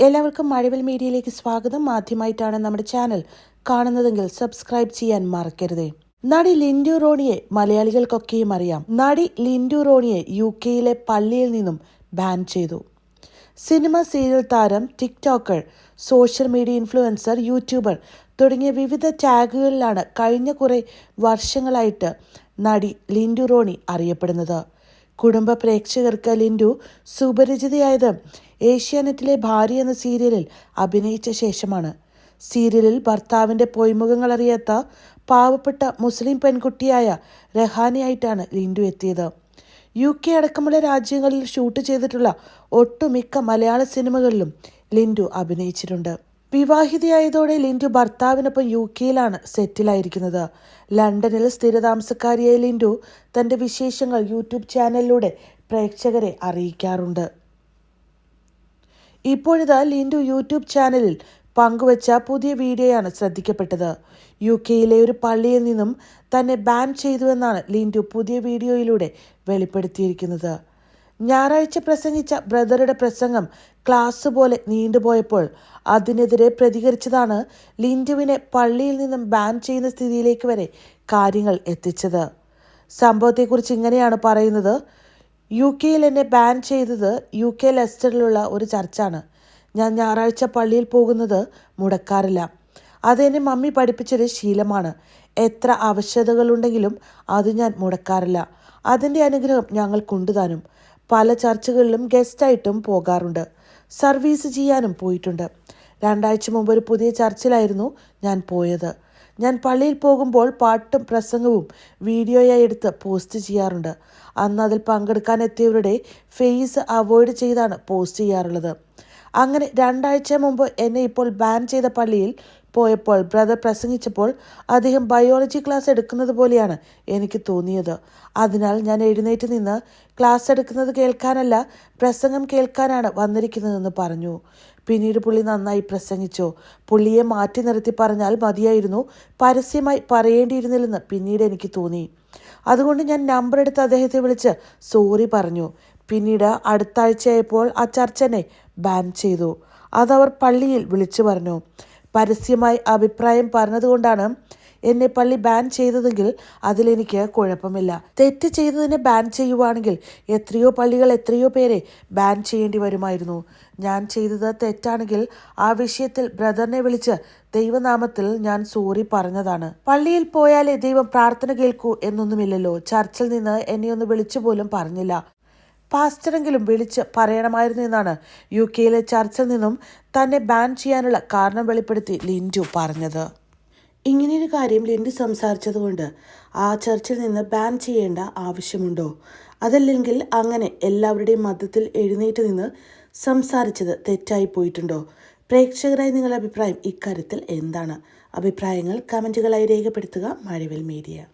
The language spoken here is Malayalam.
എല്ലാവർക്കും മഴവിൽ മീഡിയയിലേക്ക് സ്വാഗതം. ആദ്യമായിട്ടാണ് നമ്മുടെ ചാനൽ കാണുന്നതെങ്കിൽ സബ്സ്ക്രൈബ് ചെയ്യാൻ മറക്കരുതേ. നടി ലിൻഡു റോണിയെ മലയാളികൾക്കൊക്കെയും അറിയാം. നടി ലിൻഡു റോണിയെ യു കെയിലെ പള്ളിയിൽ നിന്നും ബാൻ ചെയ്തു. സിനിമ സീരിയൽ താരം TikToker social media influencer YouTuber തുടങ്ങിയ വിവിധ ടാഗുകളിലാണ് കഴിഞ്ഞ കുറേ വർഷങ്ങളായിട്ട് നടി ലിൻഡു റോണി അറിയപ്പെടുന്നത്. കുടുംബ പ്രേക്ഷകർക്ക് ലിൻഡു സുപരിചിതയായത് ഏഷ്യാനെറ്റിലെ ഭാര്യ എന്ന സീരിയലിൽ അഭിനയിച്ച ശേഷമാണ്. സീരിയലിൽ ഭർത്താവിന്റെ പൊയ്മുഖങ്ങൾ അറിയാത്ത പാവപ്പെട്ട മുസ്ലിം പെൺകുട്ടിയായ രഹാനിയായിട്ടാണ് ലിൻഡു എത്തിയത്. യു കെ അടക്കമുള്ള രാജ്യങ്ങളിൽ ഷൂട്ട് ചെയ്തിട്ടുള്ള ഒട്ടുമിക്ക മലയാള സിനിമകളിലും ലിൻഡു അഭിനയിച്ചിട്ടുണ്ട്. വിവാഹിതയായതോടെ ലിൻഡു ഭർത്താവിനൊപ്പം യു കെയിലാണ് സെറ്റിലായിരിക്കുന്നത്. ലണ്ടനിൽ സ്ഥിരതാമസക്കാരിയായ ലിൻഡു തന്റെ വിശേഷങ്ങൾ യൂട്യൂബ് ചാനലിലൂടെ പ്രേക്ഷകരെ അറിയിക്കാറുണ്ട്. ഇപ്പോഴിതാ ലിൻഡു യൂട്യൂബ് ചാനലിൽ പങ്കുവച്ച പുതിയ വീഡിയോയാണ് ശ്രദ്ധിക്കപ്പെട്ടത്. യു കെയിലെ ഒരു പള്ളിയിൽ നിന്നും തന്നെ ബാൻ ചെയ്തുവെന്നാണ് ലിൻഡു പുതിയ വീഡിയോയിലൂടെ വെളിപ്പെടുത്തിയിരിക്കുന്നത്. ഞായറാഴ്ച പ്രസംഗിച്ച ബ്രദറുടെ പ്രസംഗം ക്ലാസ് പോലെ നീണ്ടുപോയപ്പോൾ അതിനെതിരെ പ്രതികരിച്ചതാണ് ലിൻഡുവിനെ പള്ളിയിൽ നിന്നും ബാൻ ചെയ്യുന്ന സ്ഥിതിയിലേക്ക് വരെ കാര്യങ്ങൾ എത്തിച്ചത്. സംഭവത്തെക്കുറിച്ച് ഇങ്ങനെയാണ് പറയുന്നത്. യു കെയിൽ എന്നെ ബാൻ ചെയ്തത് യു കെ ലെസ്റ്ററിലുള്ള ഒരു ചർച്ചാണ്. ഞാൻ ഞായറാഴ്ച പള്ളിയിൽ പോകുന്നത് മുടക്കാറില്ല. അതെന്നെ മമ്മി പഠിപ്പിച്ചൊരു ശീലമാണ്. എത്ര ആവശ്യകതകളുണ്ടെങ്കിലും അത് ഞാൻ മുടക്കാറില്ല. അതിന്റെ അനുഗ്രഹം ഞങ്ങൾ കൊണ്ടുതാനും പല ചർച്ചകളിലും ഗസ്റ്റായിട്ടും പോകാറുണ്ട്. സർവീസ് ചെയ്യാനും പോയിട്ടുണ്ട്. രണ്ടാഴ്ച മുമ്പ് ഒരു പുതിയ ചർച്ചിലായിരുന്നു ഞാൻ പോയത്. ഞാൻ പള്ളിയിൽ പോകുമ്പോൾ പാട്ടും പ്രസംഗവും വീഡിയോയായി എടുത്ത് പോസ്റ്റ് ചെയ്യാറുണ്ട്. അന്ന് അതിൽ പങ്കെടുക്കാൻ എത്തിയവരുടെ ഫേസ് അവോയ്ഡ് ചെയ്താണ് പോസ്റ്റ് ചെയ്യാറുള്ളത്. അങ്ങനെ രണ്ടാഴ്ച മുമ്പ് എന്നെ ഇപ്പോൾ ബാൻ ചെയ്ത പള്ളിയിൽ പോയപ്പോൾ ബ്രദർ പ്രസംഗിച്ചപ്പോൾ അദ്ദേഹം ബയോളജി ക്ലാസ് എടുക്കുന്നത് പോലെയാണ് എനിക്ക് തോന്നിയത്. അതിനാൽ ഞാൻ എഴുന്നേറ്റ് നിന്ന് ക്ലാസ് എടുക്കുന്നത് കേൾക്കാനല്ല പ്രസംഗം കേൾക്കാനാണ് വന്നിരിക്കുന്നതെന്ന് പറഞ്ഞു. പിന്നീട് പുള്ളി നന്നായി പ്രസംഗിച്ചു. പുള്ളിയെ മാറ്റി നിർത്തി പറഞ്ഞാൽ മതിയായിരുന്നു. പരസ്യമായി പറയേണ്ടിയിരുന്നില്ലെന്ന് പിന്നീട് എനിക്ക് തോന്നി. അതുകൊണ്ട് ഞാൻ നമ്പർ എടുത്ത് അദ്ദേഹത്തെ വിളിച്ച് സോറി പറഞ്ഞു. പിന്നീട് അടുത്ത ആഴ്ചയായപ്പോൾ ആ ചർച്ചനെ ബാൻ ചെയ്തു. അതവർ പള്ളിയിൽ വിളിച്ചു പറഞ്ഞു. പരസ്യമായി അഭിപ്രായം പറഞ്ഞതുകൊണ്ടാണ് എന്നെ പള്ളി ബാൻ ചെയ്തതെങ്കിൽ അതിലെനിക്ക് കുഴപ്പമില്ല. തെറ്റ് ചെയ്തതിനെ ബാൻ ചെയ്യുവാണെങ്കിൽ എത്രയോ പള്ളികൾ എത്രയോ പേരെ ബാൻ ചെയ്യേണ്ടി വരുമായിരുന്നു. ഞാൻ ചെയ്തത് തെറ്റാണെങ്കിൽ ആ വിഷയത്തിൽ ബ്രദറിനെ വിളിച്ച് ദൈവനാമത്തിൽ ഞാൻ സോറി പറഞ്ഞതാണ്. പള്ളിയിൽ പോയാലേ ദൈവം പ്രാർത്ഥന കേൾക്കൂ എന്നൊന്നുമില്ലല്ലോ. ചർച്ചിൽ നിന്ന് എന്നെ ഒന്ന് വിളിച്ചു പോലും പറഞ്ഞില്ല. പാസ്റ്ററെങ്കിലും വിളിച്ച് പറയണമായിരുന്നു എന്നാണ് യു കെയിലെ ചർച്ചിൽ നിന്നും തന്നെ ബാൻ ചെയ്യാനുള്ള കാരണം വെളിപ്പെടുത്തി ലിൻഡു പറഞ്ഞത്. ഇങ്ങനെയൊരു കാര്യം ലിൻഡു സംസാരിച്ചതുകൊണ്ട് ആ ചർച്ചിൽ നിന്ന് ബാൻ ചെയ്യേണ്ട ആവശ്യമുണ്ടോ? അതല്ലെങ്കിൽ അങ്ങനെ എല്ലാവരുടെയും മതത്തിൽ എഴുന്നേറ്റ് നിന്ന് സംസാരിച്ചത് തെറ്റായി പോയിട്ടുണ്ടോ? പ്രേക്ഷകരായി നിങ്ങളുടെ അഭിപ്രായം ഇക്കാര്യത്തിൽ എന്താണ്? അഭിപ്രായങ്ങൾ കമന്റുകളായി രേഖപ്പെടുത്തുക മഴവിൽ മീഡിയ.